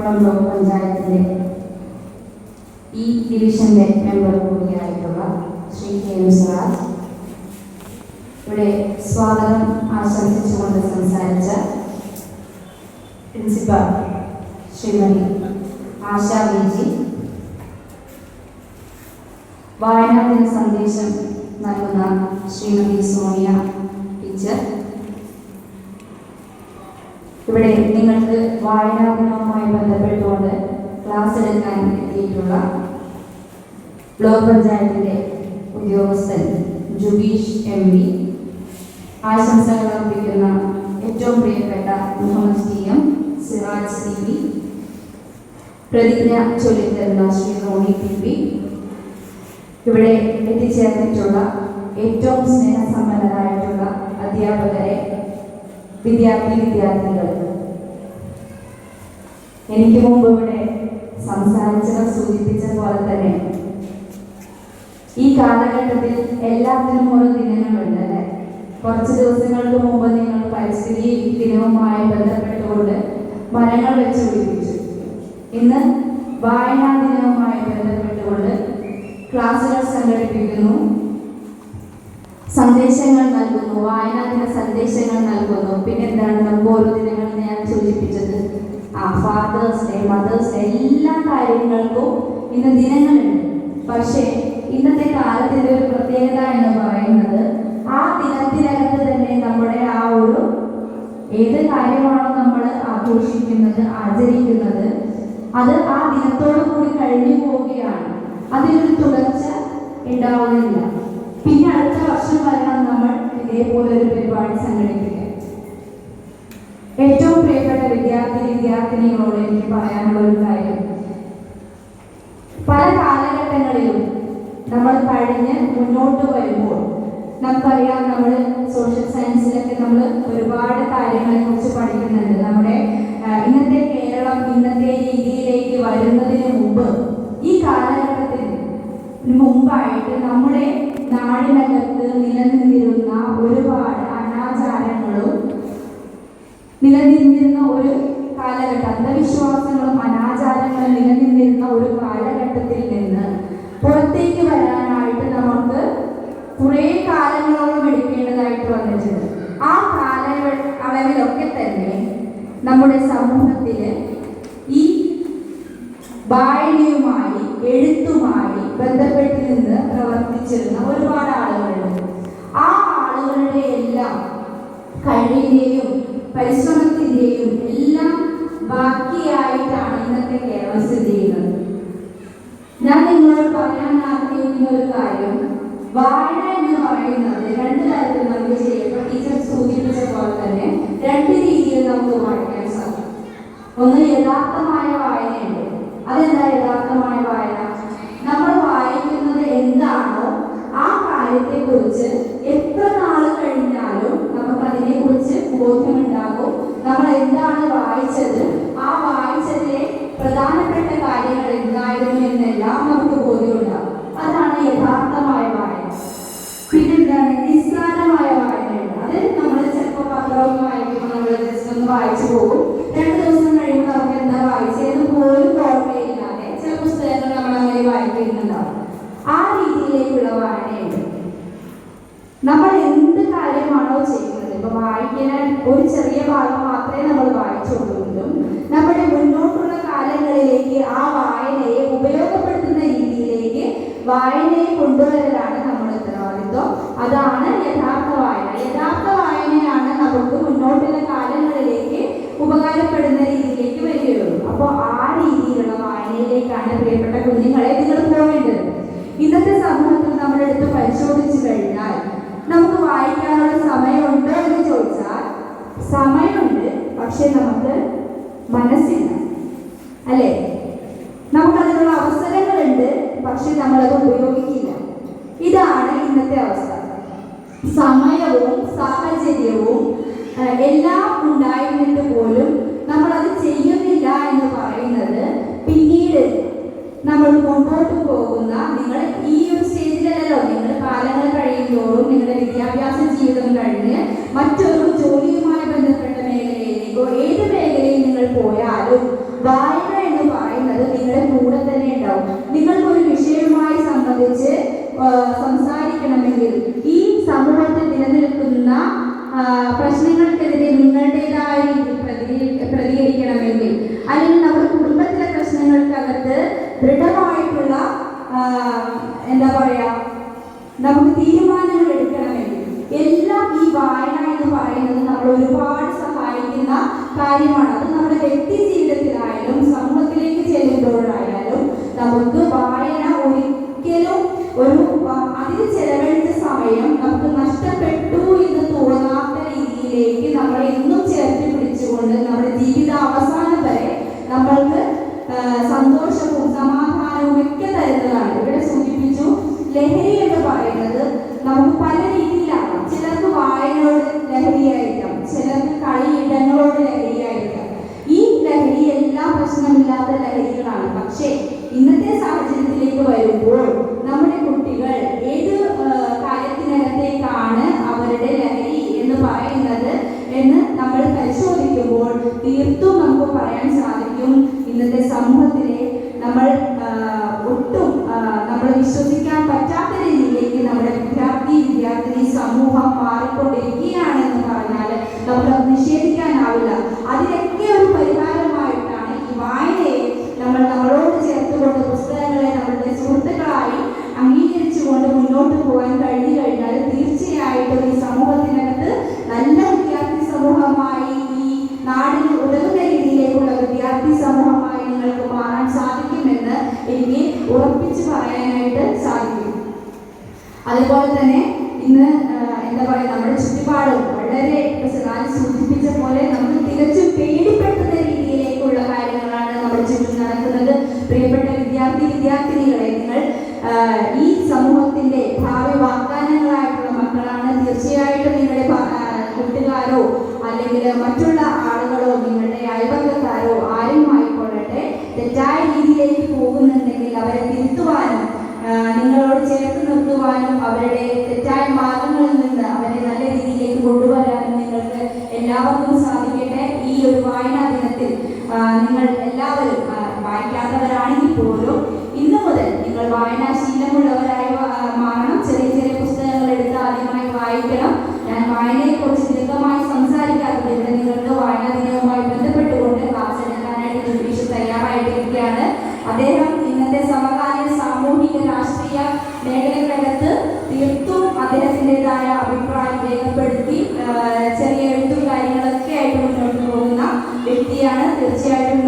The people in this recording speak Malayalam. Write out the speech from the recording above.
ബ്ലോക്ക് പഞ്ചായത്തിന്റെ ഈ ഡിവിഷന്റെ മെമ്പർ കൂടിയായിട്ടുള്ള ശ്രീ കെ എം സ്വരാജ്. ഇവിടെ സ്വാഗതം ആശംസിച്ചുകൊണ്ട് സംസാരിച്ച principal Shrimati Asha V G. വായനാദിന സന്ദേശം നൽകുന്ന ശ്രീമതി സോണിയ ടീച്ചർ. ഇവിടെ നിങ്ങൾക്ക് വായനാ ദിനവുമായി ബന്ധപ്പെട്ടുകൊണ്ട് ക്ലാസ് എടുക്കാൻ എത്തിയിട്ടുള്ള ബ്ലോക്ക് പഞ്ചായത്തിന്റെ ഉദ്യോഗസ്ഥൻ ജുബീഷ് എം പി ആശംസകൾ അർപ്പിക്കുന്ന ഏറ്റവും പ്രിയപ്പെട്ട Muhammad T M Siraj C V പ്രതിജ്ഞ ചൊല്ലിത്തരുന്ന ശ്രീ റോണി പി പി ഇവിടെ എത്തിച്ചേർന്നിട്ടുള്ള ഏറ്റവും സ്നേഹസമ്പന്നരായിട്ടുള്ള അധ്യാപകരെ വിദ്യാർത്ഥി വിദ്യാർത്ഥികൾ എനിക്ക് മുമ്പ് ഇവിടെ സംസാരിച്ചവർ സൂചിപ്പിച്ച പോലെ തന്നെ ഈ കാലഘട്ടത്തിൽ എല്ലാത്തിനും ഒരു ദിനങ്ങളുണ്ട് അല്ലെ? കുറച്ച് ദിവസങ്ങൾക്ക് മുമ്പ് നിങ്ങൾ പരിസ്ഥിതി ദിനവുമായി ബന്ധപ്പെട്ടുകൊണ്ട് മരങ്ങൾ വെച്ച് പിടിപ്പിച്ചു. ഇന്ന് വായനാ ദിനവുമായി ബന്ധപ്പെട്ടുകൊണ്ട് ക്ലാസുകൾ സംഘടിപ്പിക്കുന്നു. സന്ദേശങ്ങൾ നൽകുന്നു വായനാ ദിന സന്ദേശങ്ങൾ നൽകുന്നു. പിന്നെന്താണ്? നമുക്ക് ഓരോ ദിനങ്ങൾ ഞാൻ സൂചിപ്പിച്ചത്. ആ ഫാദേഴ്സ് ഡേ മദേഴ്സ് ഡേ എല്ലാ കാര്യങ്ങൾക്കും ഇന്ന് ദിനങ്ങളുണ്ട്. പക്ഷേ ഇന്നത്തെ കാലത്തിന്റെ ഒരു പ്രത്യേകത എന്ന് പറയുന്നത് ആ ദിനത്തിനകത്ത് തന്നെ നമ്മുടെ ആ ഒരു ഏത് കാര്യമാണോ നമ്മൾ ആഘോഷിക്കുന്നത് ആചരിക്കുന്നത് അത് ആ ദിനത്തോടു കൂടി കഴിഞ്ഞു പോവുകയാണ്. അതിനൊരു തുടർച്ച ഉണ്ടാവുന്നില്ല. പിന്നെ അടുത്ത വർഷം വരണം നമ്മൾ ഇതേപോലെ ഒരു പരിപാടി പ്രിയപ്പെട്ട വിദ്യാർത്ഥി വിദ്യാർത്ഥിനികളോട് എനിക്ക് പറയാനുള്ള ഒരു കാര്യം. പല കാലഘട്ടങ്ങളിലും നമ്മൾ കഴിഞ്ഞ് മുന്നോട്ട് വരുമ്പോൾ നമുക്കറിയാം നമ്മൾ സോഷ്യൽ സയൻസിലൊക്കെ നമ്മൾ ഒരുപാട് കാര്യങ്ങളെ കുറിച്ച് പഠിക്കുന്നുണ്ട്. നമ്മുടെ ഇന്നത്തെ കേരളം ഇന്നത്തെ രീതിയിലേക്ക് വരുന്നതിന് മുമ്പ് ഈ കാലഘട്ടത്തിന് മുമ്പായിട്ട് നമ്മുടെ കുറേ കാലങ്ങളോളം എടുക്കേണ്ടതായിട്ട് വന്നിട്ടുണ്ട്. ആ കാല അളവിലൊക്കെ തന്നെ നമ്മുടെ സമൂഹത്തിൽ ഈ വായനയുമായി എഴുത്തുമായി ബന്ധപ്പെട്ട് നിന്ന് പ്രവർത്തിച്ചിരുന്ന ഒരുപാട് ആളുകളുണ്ട്. ആ ആളുകളുടെ എല്ലാം കഴിവിന്റെയും പരിശ്രമത്തിന്റെയും എല്ലാം ബാക്കിയായിട്ടാണ് ഇന്നത്തെ കേരളം സ്ഥിതി ചെയ്യുന്നത്. ഞാൻ നിങ്ങളോട് പറയാൻ ആഗ്രഹിക്കുന്ന ഒരു കാര്യം വായന എന്ന് പറയുന്നത് രണ്ട് തരത്തിൽ നമുക്ക് ചെയ്യാം ഇപ്പൊ ടീച്ചർ സൂചിപ്പിച്ച പോലെ തന്നെ രണ്ട് രീതിയിൽ നമുക്ക് വായിക്കാൻ സാധിക്കും. ഒന്ന് യഥാർത്ഥമായ വായനയുണ്ട്. അതെന്താ യഥാർത്ഥമായ വായന? നമ്മൾ വായിക്കുന്നത് എന്താണോ ആ കാര്യത്തെ കുറിച്ച് എത്ര നാൾ കഴിഞ്ഞാലും നമുക്ക് അതിനെ കുറിച്ച് ബോധ്യമുണ്ടാകും. നമ്മൾ എന്താണ് വായിച്ചത്? ആ വായിച്ചതിലെ പ്രധാനപ്പെട്ട കാര്യങ്ങൾ എന്തായിരുന്നു എന്നെല്ലാം നമുക്ക് ബോധ്യമുണ്ടാകും അതാണ് യഥാർത്ഥമായ വായന പിന്നെന്താണ് നിസ്സാരമായ വായനയുണ്ട് അത് നമ്മൾ ചിലപ്പോൾ പത്രമൊക്കെ വായിക്കുമ്പോൾ നമ്മൾ ജസ്റ്റ് ഒന്ന് വായിച്ചു പോകും രണ്ട് ദിവസം കഴിയുമ്പോൾ നമുക്ക് എന്താ വായിച്ചതെന്ന് പോലും ഓർമ്മയില്ലാതെ ചില പുസ്തകങ്ങൾ നമ്മൾ അങ്ങനെ വായിക്കുന്നുണ്ടാവും ആ രീതിയിലേക്കുള്ള വായനയുണ്ട് നമ്മൾ എന്ത് കാര്യമാണോ ചെയ്യുന്നത് ഇപ്പൊ വായിക്കാൻ ഒരു ചെറിയ ഭാഗം മാത്രമേ നമ്മൾ വായിച്ചുള്ളൂങ്കിലും നമ്മുടെ മുന്നോട്ടുള്ള കാലങ്ങളിലേക്ക് ആ വായനയെ ഉപയോഗപ്പെടുത്തുന്ന രീതിയിലേക്ക് വായനയെ കൊണ്ടുവരലാണ് നമ്മുടെ ഉത്തരവാദിത്വം. അതാണ് യഥാർത്ഥ വായന. യഥാർത്ഥ വായനയാണ് നമുക്ക് മുന്നോട്ടുള്ള കാലങ്ങളിലേക്ക് ഉപകാരപ്പെടുന്ന രീതിയിലേക്ക് വരികയുള്ളൂ. അപ്പോൾ ആ രീതിയിലുള്ള വായനയിലേക്കാണ് പ്രിയപ്പെട്ട കുഞ്ഞുങ്ങളെ നിങ്ങൾ പോകേണ്ടത്. ഇന്നത്തെ സമൂഹത്തിൽ നമ്മളെടുത്ത് പരിശോധിച്ചു കഴിഞ്ഞാൽ നമുക്ക് വായിക്കാനുള്ള സമയമുണ്ട്. പക്ഷെ നമുക്ക് മനസ്സില്ല. അല്ലേ? നമുക്കതിനുള്ള അവസരങ്ങളുണ്ട് പക്ഷെ നമ്മളത് ഉപയോഗിക്കില്ല. ഇതാണ് ഇന്നത്തെ അവസ്ഥ. സമയവും സാഹചര്യവും എല്ലാം ഉണ്ടായിരുന്നിട്ട് പോലും നമ്മൾ അത് ചെയ്യുന്നില്ല എന്ന് പറയുന്നത് പിന്നീട് നമ്മൾ മുമ്പോട്ട് പോകുന്ന നിങ്ങൾ ഈ ഒരു സ്റ്റേജിലല്ലോ നിങ്ങൾ കാലങ്ങൾ കഴിയുമ്പോഴും നിങ്ങളുടെ വിദ്യാഭ്യാസ ജീവിതം കഴിഞ്ഞ് മറ്റൊരു ജോലിയുമായി ബന്ധപ്പെട്ട മേഖലയിലേക്കോ ഏത് മേഖലയിൽ നിങ്ങൾ പോയാലും വാ വായന എന്ന് പറയുന്നത് നിങ്ങളുടെ കൂടെ തന്നെ ഉണ്ടാവും. നിങ്ങൾക്ക് ഒരു വിഷയവുമായി സംബന്ധിച്ച് സംസാരിക്കണമെങ്കിൽ ഈ സമൂഹത്തിൽ നിലനിൽക്കുന്ന പ്രശ്നങ്ങൾക്കെതിരെ നിങ്ങളുടേതായ പ്രതി പ്രതികരിക്കണമെങ്കിൽ അല്ലെങ്കിൽ നമ്മുടെ കുടുംബത്തിലെ പ്രശ്നങ്ങൾക്കകത്ത് ദൃഢമായിട്ടുള്ള എന്താ പറയാ നമുക്ക് തീരുമാനങ്ങൾ എടുക്കണമെങ്കിൽ എല്ലാം ഈ വായന എന്ന് പറയുന്നത് നമ്മൾ ഒരുപാട് സഹായിക്കുന്ന കാര്യമാണ്. അത് നമ്മുടെ വ്യക്തി ചെല്ലുമ്പോഴായാലും നമുക്ക് വായന ഒരിക്കലും ഒരു അതിന് ചെലവഴിച്ച സമയം നമുക്ക് നഷ്ടപ്പെട്ടു എന്ന് തോന്നാത്ത രീതിയിലേക്ക് നമ്മളെ ഇന്നും ചേർത്ത് പിടിച്ചുകൊണ്ട് നമ്മുടെ ജീവിത അവസാനം വരെ നമ്മൾക്ക് സന്തോഷവും സമാധാനവും ഒക്കെ തരുന്നതാണ്. ഇവിടെ സൂചിപ്പിച്ചു ലഹരി എന്ന് പറയുന്നത് നമുക്ക് പല രീതിയിലാണ് ചിലർക്ക് വായനയോട് ലഹരിയായിരിക്കാം. ചിലർക്ക് കളിയിടങ്ങളോട് ഇടങ്ങളോട് ലഹരി പ്രശ്നമില്ലാത്ത ലഹരികളാണ്. പക്ഷേ ഇന്നത്തെ സാഹചര്യത്തിലേക്ക് വരുമ്പോൾ നമ്മുടെ കുട്ടികൾ ഏത് കാര്യത്തിനകത്തേക്കാണ് അവരുടെ ലഹരി എന്ന് പറയുന്നത് എന്ന് നമ്മൾ പരിശോധിക്കുമ്പോൾ തീർത്തും നമുക്ക് പറയാൻ സാധിക്കും. ഇന്നത്തെ സമൂഹത്തിലെ നമ്മൾ ഒട്ടും നമ്മൾ വിശ്വസിക്കാൻ പറ്റാത്ത രീതിയിലേക്ക് നമ്മുടെ വിദ്യാർത്ഥി വിദ്യാർത്ഥിനി സമൂഹം മാറിക്കൊണ്ടിരിക്കുകയാണെന്ന് പറഞ്ഞാൽ നമുക്ക് നിഷേധിക്കാനാവില്ല അതിനൊക്കെ ഒരു പരിഹാരമായിട്ടാണ് ഈ വായനയെ നമ്മൾ നമ്മളോട് ചേർത്തുകൊണ്ട് പുസ്തകങ്ങളെ നമ്മളുടെ സുഹൃത്തുക്കളായി അംഗീകരിച്ചുകൊണ്ട് മുന്നോട്ട് പോകാൻ കഴിഞ്ഞു കഴിഞ്ഞാൽ തീർച്ചയായിട്ടും ഈ സമൂഹത്തിനകത്ത് നല്ല വിദ്യാർത്ഥി സമൂഹമായി ഈ നാടിന് ഉതകുന്ന രീതിയിലേക്കുള്ള വിദ്യാർത്ഥി സമൂഹമായി നിങ്ങൾക്ക് മാറാൻ സാധിക്കുമെന്ന് എനിക്ക് ഉറപ്പിച്ച് പറയാനായിട്ട് സാധിക്കും അതുപോലെ തന്നെ ഇന്ന് എന്താ പറയുക നമ്മുടെ ചുറ്റുപാടും വളരെ സൂചിപ്പിച്ച പോലെ നമുക്ക് തികച്ചും പേടിപ്പെടുത്തുന്ന രീതിയിലേക്കുള്ള കാര്യങ്ങളാണ് നമ്മുടെ ചുറ്റും നടക്കുന്നത്. പ്രിയപ്പെട്ട വിദ്യാർത്ഥി വിദ്യാർത്ഥിനികളെ നിങ്ങൾ ഈ സമൂഹത്തിന്റെ ഭാവി വാഗ്ദാനങ്ങളായിട്ടുള്ള മക്കളാണ്. തീർച്ചയായിട്ടും നിങ്ങളുടെ കൂട്ടുകാരോ അല്ലെങ്കിൽ മറ്റുള്ള ആളുകളോ നിങ്ങളുടെ അയൽപക്കക്കാരോ ആരും ആയിക്കൊള്ളട്ടെ തെറ്റായ രീതിയിലേക്ക് പോകുന്നുണ്ടെങ്കിൽ അവരെ തിരുത്തുവാനും ആ, നിങ്ങളോട് ചേർത്ത് നിർത്തുവാനും അവരുടെ തെറ്റായ മാർഗങ്ങളിൽ നിന്ന് അവരെ നല്ല രീതിയിലേക്ക് കൊണ്ടുവരാനും നിങ്ങൾക്ക് എല്ലാവർക്കും സാധിക്കട്ടെ. ഈ ഒരു വായനാ ദിനത്തിൽ നിങ്ങൾ എല്ലാവരും വായിക്കാത്തവരാണെങ്കിൽ പോലും ഇന്നു മുതൽ നിങ്ങൾ വായനാശീലമുള്ളവരായി ചെറിയ എഴുത്തും കാര്യങ്ങളൊക്കെ ആയിട്ട് മുന്നോട്ട് പോകുന്ന വ്യക്തിയാണ്. തീർച്ചയായിട്ടും